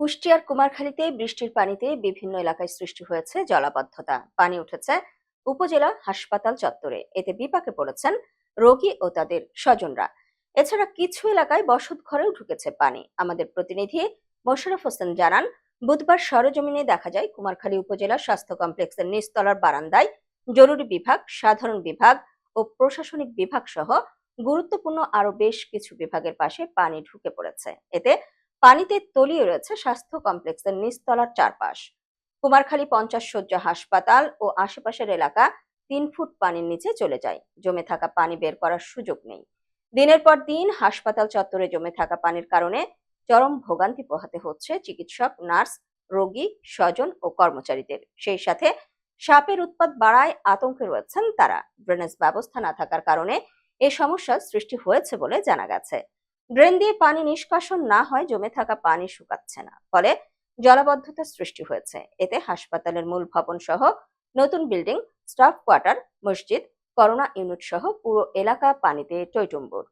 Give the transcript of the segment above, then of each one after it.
কুষ্টিয়ার কুমারখালীতে বৃষ্টির পানিতে বিভিন্ন এলাকায় সৃষ্টি হয়েছে জলাবদ্ধতা। পানি উঠেছে উপজেলা হাসপাতাল চত্বরে। এতে বিপাকে পড়েছেন রোগী ও তাদের স্বজনরা। এছাড়া কিছু এলাকায় বসত ঘরেও ঢুকেছে পানি। আমাদের প্রতিনিধি মোশারফ হোসেন জানান, বুধবার সরেজমিনে দেখা যায় কুমারখালী উপজেলা স্বাস্থ্য কমপ্লেক্সের নিচতলার বারান্দায় জরুরি বিভাগ, সাধারণ বিভাগ ও প্রশাসনিক বিভাগ সহ গুরুত্বপূর্ণ আরও বেশ কিছু বিভাগের পাশে পানি ঢুকে পড়েছে। এতে পানিতে তলিয়ে রয়েছে স্বাস্থ্য কমপ্লেক্সের নিচতলার চারপাশ। কুমারখালী পঞ্চাশ শয্যা হাসপাতাল ও আশেপাশের এলাকা তিন ফুট পানির নিচে চলে যায়। জমে থাকা পানি বের করার সুযোগ নেই। দিনের পর দিন হাসপাতাল চত্বরে জমে থাকা পানির কারণে চরম ভোগান্তি পোহাতে হচ্ছে চিকিৎসক, নার্স, রোগী, স্বজন ও কর্মচারীদের। সেই সাথে সাপের উৎপাত বাড়ায় আতঙ্কে রয়েছেন তারা। ড্রেনেজ ব্যবস্থা না থাকার কারণে এ সমস্যার সৃষ্টি হয়েছে বলে জানা গেছে। ড্রেন দিয়ে পানি নিষ্কাশন না হয়, জমে থাকা পানি শুকাচ্ছে না। ফলে জলাবদ্ধতার সৃষ্টি হয়েছে। এতে হাসপাতালের মূল ভবন সহ নতুন বিল্ডিং, স্টাফ কোয়ার্টার, মসজিদ, করোনা ইউনিট সহ পুরো এলাকা পানিতে টইটুম্বুর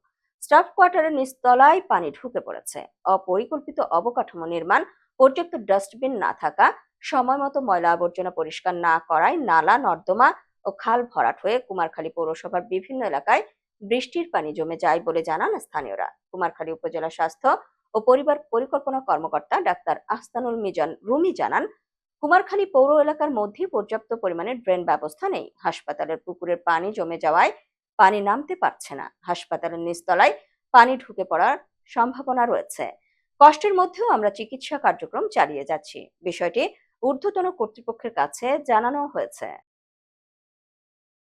স্টাফ কোয়ার্টারের নিচতলায় পানি ঢুকে পড়েছে। অপরিকল্পিত অবকাঠামো নির্মাণ, পর্যাপ্ত ডাস্টবিন না থাকা, সময় মতো ময়লা আবর্জনা পরিষ্কার না করায় নালা, নর্দমা ও খাল ভরাট হয়ে কুমারখালী পৌরসভার বিভিন্ন এলাকায় বৃষ্টির পানি জমে যায় বলে জানান স্থানীয়রা। কুমারখালী উপজেলা স্বাস্থ্য ও পরিবার পরিকল্পনা কর্মকর্তা ডাক্তার আহসানুল মিজান রুমি জানান, কুমারখালী পৌর এলাকার মধ্যে পর্যাপ্ত পরিমাণে ড্রেন ব্যবস্থা নেই। হাসপাতালের পুকুরের পানি জমে যাওয়ায় পানি নামতে পারছে না। হাসপাতালের নিচতলায় পানি ঢুকে পড়ার সম্ভাবনা রয়েছে। কষ্টের মধ্যেও আমরা চিকিৎসা কার্যক্রম চালিয়ে যাচ্ছি। বিষয়টি ঊর্ধ্বতন কর্তৃপক্ষের কাছে জানানো হয়েছে।